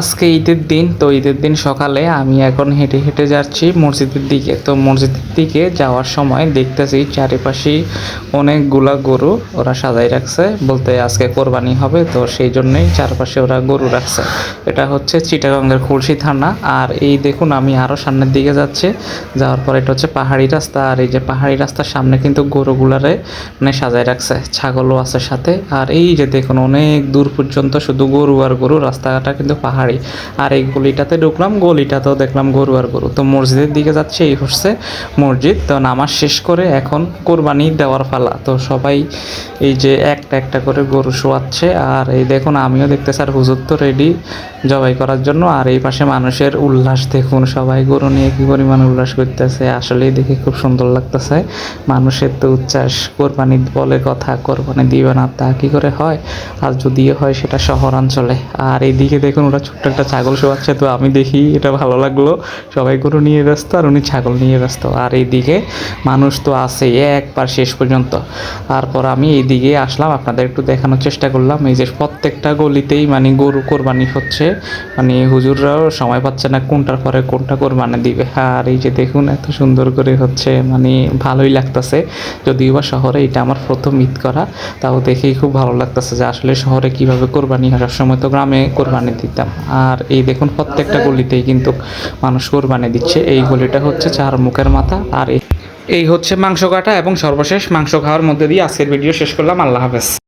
আজকে ঈদের দিন, তো ঈদের দিন সকালে আমি এখন হেঁটে হেঁটে যাচ্ছি মসজিদের দিকে। তো মসজিদের দিকে যাওয়ার সময় দেখতেছি চারিপাশে অনেকগুলা গরু ওরা সাজাই রাখছে। বলতে আজকে কোরবানি হবে, তো সেই জন্যই চারপাশে ওরা গরু রাখছে। এটা হচ্ছে চিটাগঙ্গের খুলশি থানা। আর এই দেখুন, আমি আরও সামনের দিকে যাচ্ছি। যাওয়ার পর এটা হচ্ছে পাহাড়ি রাস্তা। আর এই যে পাহাড়ি রাস্তার সামনে কিন্তু গরুগুলারে মানে সাজাই রাখছে, ছাগলও আছে সাথে। আর এই যে দেখুন, অনেক দূর পর্যন্ত শুধু গরু আর গরু, রাস্তাটা কিন্তু পাহাড়ি আর এই গলিটাতে ঢুকলাম, গলিটাতেও দেখলাম গরু আর গরু। তো মসজিদের দিকে যাচ্ছে, এই হচ্ছে মসজিদ। তো নামাজ শেষ করে এখন কোরবানি দেওয়ার পালা। তো সবাই এই যে একটা একটা করে গরু শোয়াচ্ছে। আর এই দেখুন, আমিও দেখতেছি, আর হুজুর তো রেডি জবাই করার জন্য। আর এই পাশে মানুষের উল্লাস, দেখুন সবাই গরু নিয়ে কি পরিমাণ উল্লাস করতেছে। আসলেই দেখে খুব সুন্দর লাগতেছে। মানুষের তো উচ্ছ্বাস, কোরবানি বলে কথা, কোরবানি দিবে না, তা কি করে হয়? আর যদিও হয়, সেটা শহরাঞ্চলে। আর এইদিকে দেখুন, ওরা ছোট্ট একটা ছাগল শোয়াচ্ছে, তো আমি দেখি এটা ভালো লাগল। সবাই গরু নিয়ে ব্যস্ত আর উনি ছাগল নিয়ে ব্যস্ত। আর এইদিকে মানুষ তো আছে একবার শেষ পর্যন্ত। তারপর আমি এই এইদিকে আসলাম, আপনাদের একটু দেখানোর চেষ্টা করলাম। এই যে প্রত্যেকটা গলিতেই মানে গরু কোরবানি হচ্ছে। মানে হুজুররাও সময় পাচ্ছে না কোনটার পরে কোনটা কোরবানি দিবে। আর এই যে দেখুন, এত সুন্দর করে হচ্ছে মানে ভালোই লাগতেছে। যদিও বা শহরে এটা আমার প্রথম ঈদ করা, তাও দেখেই খুব ভালো লাগতেছে যে আসলে শহরে কীভাবে কোরবানি হয় সবসময় তো গ্রামে কোরবানি দিতাম। আর এই দেখুন প্রত্যেকটা গলিতেই কিন্তু মানুষ কোরবানি দিচ্ছে। এই গলিটা হচ্ছে চার মুখের মাথা আর এই- এই হচ্ছে মাংস কাটা এবং সর্বশেষ মাংস খাওয়ার মধ্যে দিয়ে আজকের ভিডিও শেষ করলাম। আল্লাহ হাফেজ।